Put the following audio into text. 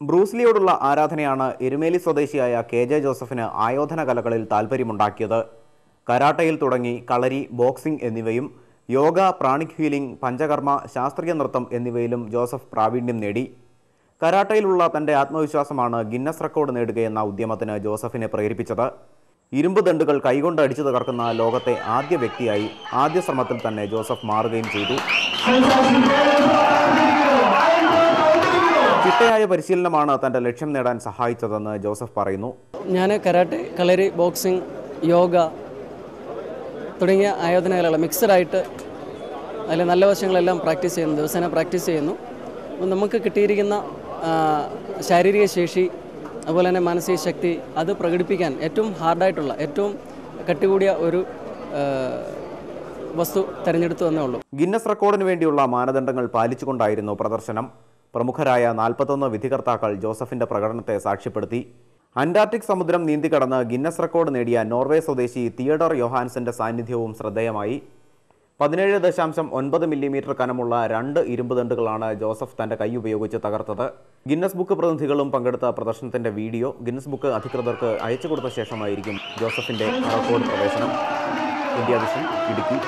ബ്രൂസ്ലിയോടുള്ള ആരാധനയാണ് എരുമേലി സ്വദേശിയായ K J ജോസഫിന് ആയോധന കലകളിൽ താൽപ്പര്യമുണ്ടാക്കിയത് കരാട്ടയിൽ തുടങ്ങി കളരി ബോക്സിംഗ് എന്നിവയും യോഗ പ്രാണിക് ഹീലിംഗ് പഞ്ചകർമ്മ ശാസ്ത്രീയ നൃത്തം എന്നിവയിലും ജോസഫ് പ്രാവീണ്യം നേടി. കരാട്ടയിലുള്ള തന്റെ ആത്മവിശ്വാസമാണ് ഗിന്നസ് റെക്കോർഡ് നേടുകയെന്ന ഉദ്യമത്തിന് ജോസഫിനെ പ്രേരിപ്പിച്ചത്. ഇരുമ്പ് ദണ്ടുകൾ കൈകൊണ്ട് അടിച്ചു തകർക്കുന്ന ലോകത്തെ ആദ്യ വ്യക്തിയായി ആദ്യ ശ്രമത്തിൽ തന്നെ ജോസഫ് മാറുകയും ചെയ്തു. ചിട്ടയായ പരിശീലനമാണ് തന്റെ ലക്ഷ്യം നേടാൻ സഹായിച്ചതെന്ന് ജോസഫ് പറയുന്നു. ഞാൻ കരാട്ടെ കളരി ബോക്സിംഗ് യോഗ തുടങ്ങിയ ആയോധനകളെല്ലാം കലകൾ മിക്സഡായിട്ട് അതിലെ നല്ല വശങ്ങളെല്ലാം പ്രാക്ടീസ് ചെയ്യുന്നു ദിവസേന പ്രാക്ടീസ് ചെയ്യുന്നു. നമുക്ക് കിട്ടിയിരിക്കുന്ന ശാരീരിക ശേഷി അതുപോലെ തന്നെ മാനസിക ശക്തി അത് പ്രകടിപ്പിക്കാൻ ഏറ്റവും ഹാർഡായിട്ടുള്ള ഏറ്റവും കട്ടികൂടിയ ഒരു വസ്തു തിരഞ്ഞെടുത്തു എന്നേ ഉള്ളൂ. ഗിന്നസ് റെക്കോർഡിന് വേണ്ടിയുള്ള മാനദണ്ഡങ്ങൾ പാലിച്ചുകൊണ്ടായിരുന്നു പ്രദർശനം. പ്രമുഖരായ നാൽപ്പത്തൊന്ന് വിധികർത്താക്കൾ ജോസഫിന്റെ പ്രകടനത്തെ സാക്ഷ്യപ്പെടുത്തി. അന്റാർട്ടിക് സമുദ്രം നീന്തിക്കടന്ന് ഗിന്നസ് റെക്കോർഡ് നേടിയ നോർവേ സ്വദേശി തിയഡർ യോഹാൻസന്റെ സാന്നിധ്യവും ശ്രദ്ധേയമായി. പതിനേഴ് ദശാംശം ഒൻപത് മില്ലിമീറ്റർ കനമുള്ള രണ്ട് ഇരുമ്പ് ദണ്ടുകളാണ് ജോസഫ് തന്റെ കൈ ഉപയോഗിച്ച് തകർത്തത്. ഗിന്നസ് ബുക്ക് പ്രതിനിധികളും പങ്കെടുത്ത പ്രദർശനത്തിന്റെ വീഡിയോ ഗിന്നസ് ബുക്ക് അധികൃതർക്ക് അയച്ചു കൊടുത്ത ശേഷമായിരിക്കും ജോസഫിന്റെ റെക്കോർഡ് പ്രവേശനം. ഇന്ത്യ ഇടുക്കി.